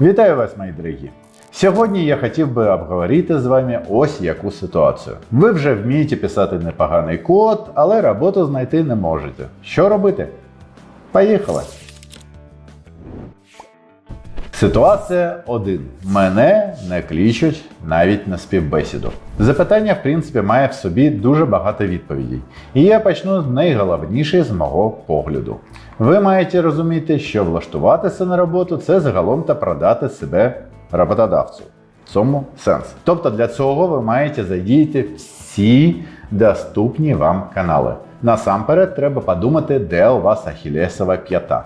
Вітаю вас, мої дорогі! Сьогодні я хотів би обговорити з вами ось яку ситуацію. Ви вже вмієте писати непоганий код, але роботу знайти не можете. Що робити? Поїхали! Ситуація 1. Мене не кличуть навіть на співбесіду. Запитання, в принципі, має в собі дуже багато відповідей. І я почну з найголовнішої з мого погляду. Ви маєте розуміти, що влаштуватися на роботу це загалом та продати себе роботодавцю. В цьому сенс. Тобто для цього ви маєте задіяти всі доступні вам канали. Насамперед треба подумати, де у вас ахілесова п'ята.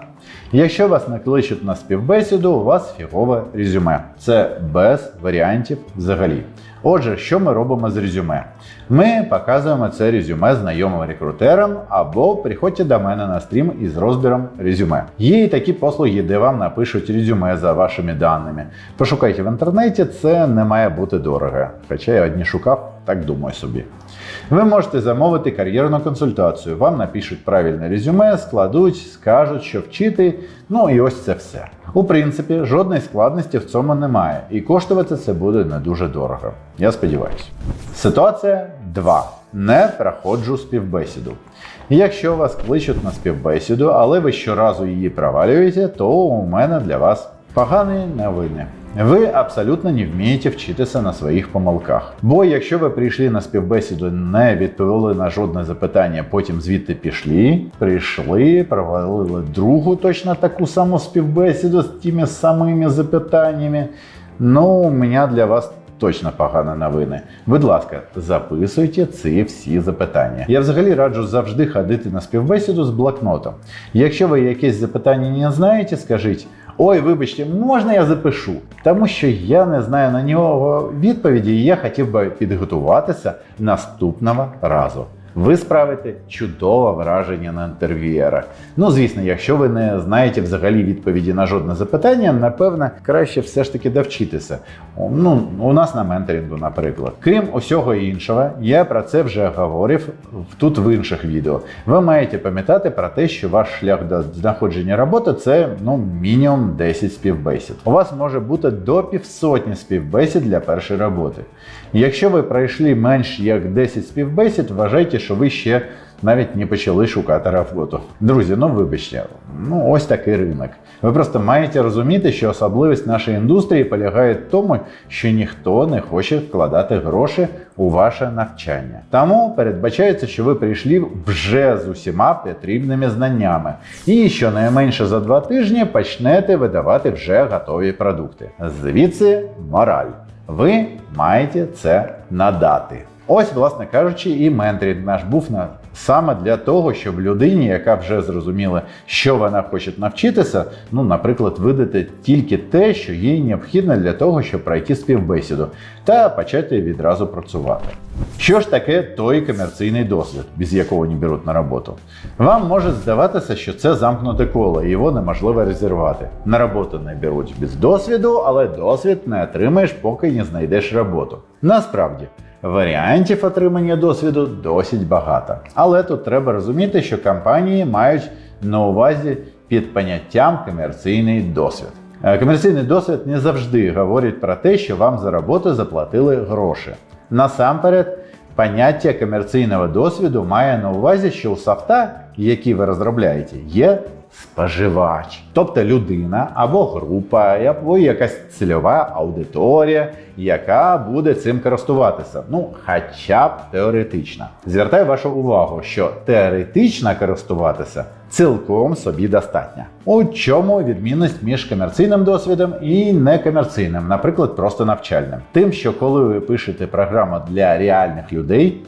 Якщо вас не кличуть на співбесіду, у вас фігове резюме. Це без варіантів взагалі. Отже, що ми робимо з резюме? Ми показуємо це резюме знайомим рекрутерам або приходьте до мене на стрім із розбіром резюме. Є і такі послуги, де вам напишуть резюме за вашими даними. Пошукайте в інтернеті, це не має бути дорого. Хоча я одні шукав, так думаю собі. Ви можете замовити кар'єрну консультацію. Вам напишуть правильне резюме, складуть, скажуть, що вчити. Ну і ось це все. У принципі, жодної складності в цьому немає, і коштувати це буде не дуже дорого. Я сподіваюся. Ситуація 2. Не проходжу співбесіду. Якщо вас кличуть на співбесіду, але ви щоразу її провалюєте, то у мене для вас погані новини. Ви абсолютно не вмієте вчитися на своїх помилках. Бо якщо ви прийшли на співбесіду, не відповіли на жодне запитання, потім звідти пішли, прийшли, провалили другу точно таку саму співбесіду з тими самими запитаннями. Ну, у мене для вас точно погані новини. Будь ласка, записуйте ці всі запитання. Я взагалі раджу завжди ходити на співбесіду з блокнотом. Якщо ви якесь запитання не знаєте, скажіть. Ой, вибачте, можна я запишу? Тому що я не знаю на нього відповіді, і я хотів би підготуватися наступного разу. Ви справите чудове враження на інтерв'юєра. Ну, звісно, якщо ви не знаєте взагалі відповіді на жодне запитання, напевне, краще все ж таки довчитися. Ну, у нас на менторингу, наприклад. Крім усього іншого, я про це вже говорив тут в інших відео. Ви маєте пам'ятати про те, що ваш шлях до знаходження роботи це ну, мінімум 10 співбесід. У вас може бути до півсотні співбесід для першої роботи. Якщо ви пройшли менш як 10 співбесід, вважайте, що ви ще навіть не почали шукати роботу. Друзі, ну вибачте, ну ось такий ринок. Ви просто маєте розуміти, що особливість нашої індустрії полягає в тому, що ніхто не хоче вкладати гроші у ваше навчання. Тому передбачається, що ви прийшли вже з усіма потрібними знаннями, і щонайменше за два тижні почнете видавати вже готові продукти. Звідси мораль. Ви маєте це надати. Ось, власне кажучи, і менторинг наш був на саме для того, щоб людині, яка вже зрозуміла, що вона хоче навчитися, ну, наприклад, видати тільки те, що їй необхідно для того, щоб пройти співбесіду, та почати відразу працювати. Що ж таке той комерційний досвід, без якого не беруть на роботу? Вам може здаватися, що це замкнуте коло, і його неможливо розірвати. На роботу не беруть без досвіду, але досвід не отримаєш, поки не знайдеш роботу. Насправді. Варіантів отримання досвіду досить багато. Але тут треба розуміти, що компанії мають на увазі під поняттям комерційний досвід. Е, Комерційний досвід не завжди говорить про те, що вам за роботу заплатили гроші. Насамперед, поняття комерційного досвіду має на увазі, що у софта, який ви розробляєте, є споживач, тобто людина або група, або якась цільова аудиторія, яка буде цим користуватися. Ну, хоча б теоретично. Звертаю вашу увагу, що теоретично користуватися цілком собі достатньо. У чому відмінність між комерційним досвідом і некомерційним, наприклад, просто навчальним? Тим, що коли ви пишете програму для реальних людей.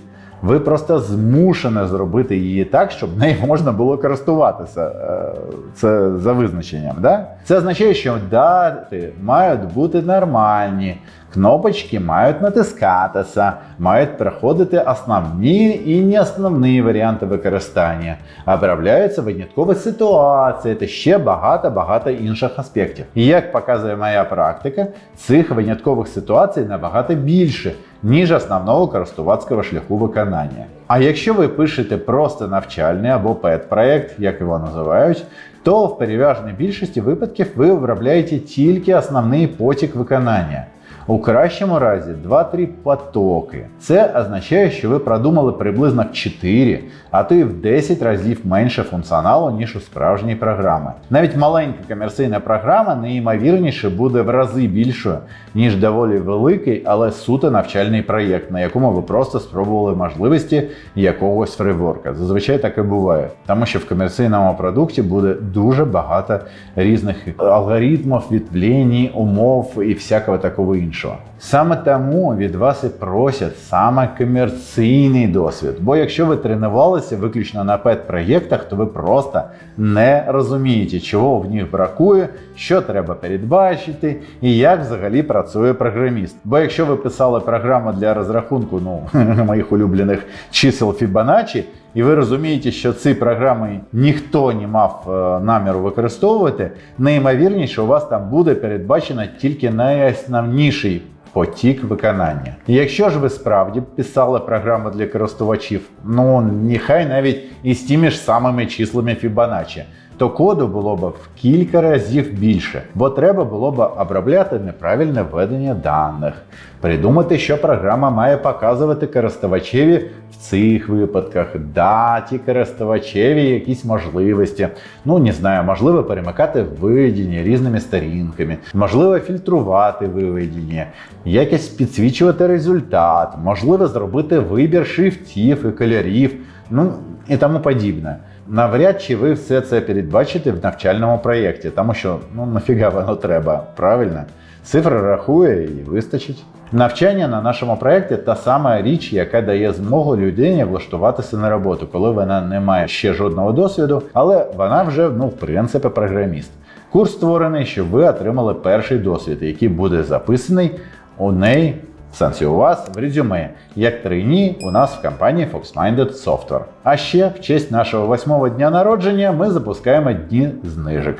Ви просто змушені зробити її так, щоб нею можна було користуватися. Е, Це за визначенням. Да? Це означає, що дати мають бути нормальні, кнопочки мають натискатися, мають проходити основні і не основні варіанти використання, обробляються виняткові ситуації та ще багато-багато інших аспектів. І як показує моя практика, цих виняткових ситуацій набагато більше ніж основного користувацького шляху виконання. А якщо ви пишете просто навчальний або пет-проект, як його називають, то в переважній більшості випадків ви обробляєте тільки основний потік виконання. У кращому разі 2-3 потоки. Це означає, що ви продумали приблизно в 4, а то і в 10 разів менше функціоналу, ніж у справжній програми. Навіть маленька комерційна програма найімовірніше буде в рази більшою, ніж доволі великий, але суто навчальний проєкт, на якому ви просто спробували можливості якогось фрейворка. Зазвичай так і буває, тому що в комерційному продукті буде дуже багато різних алгоритмів, відвлень, умов і всякого такого іншого. Саме тому від вас і просять саме комерційний досвід. Бо якщо ви тренувалися виключно на пет-проєктах, то ви просто не розумієте, чого в них бракує, що треба передбачити і як взагалі працює програміст. Бо якщо ви писали програму для розрахунку ну, моїх улюблених чисел Fibonacci, і ви розумієте, що ці програми ніхто не мав е, наміру використовувати, найімовірніше у вас там буде передбачено тільки найосновніший потік виконання. І якщо ж ви справді писали програму для користувачів, ну нехай навіть із тими ж самими числами Fibonacci, то коду було б в кілька разів більше, бо треба було б обробляти неправильне введення даних, придумати, що програма має показувати користувачеві в цих випадках, даті користувачеві якісь можливості. Ну не знаю, можливо, перемикати виведення різними сторінками, можливо, фільтрувати виведення, якось підсвічувати результат, можливо, зробити вибір шрифтів і кольорів, ну і тому подібне. Навряд чи ви все це передбачите в навчальному проєкті, тому що ну нафіга воно треба, правильно? Цифра рахує і вистачить. Навчання на нашому проєкті та сама річ, яка дає змогу людині влаштуватися на роботу, коли вона не має ще жодного досвіду, але вона вже, ну, в принципі, програміст. Курс створений, щоб ви отримали перший досвід, який буде записаний у неї в сенсі у вас в резюме, як трейні у нас в компанії FoxMinded Software. А ще в честь нашого восьмого дня народження ми запускаємо дні знижок.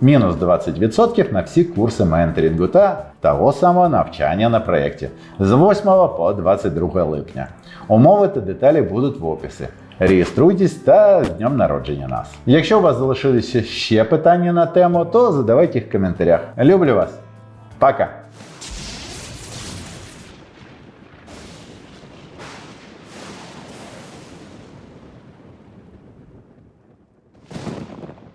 Мінус 20% на всі курси менторингу та того самого навчання на проєкті з 8 по 22 липня. Умови та деталі будуть в описі. Реєструйтесь та з днем народження нас. Якщо у вас залишилися ще питання на тему, то задавайте їх в коментарях. Люблю вас. Пока!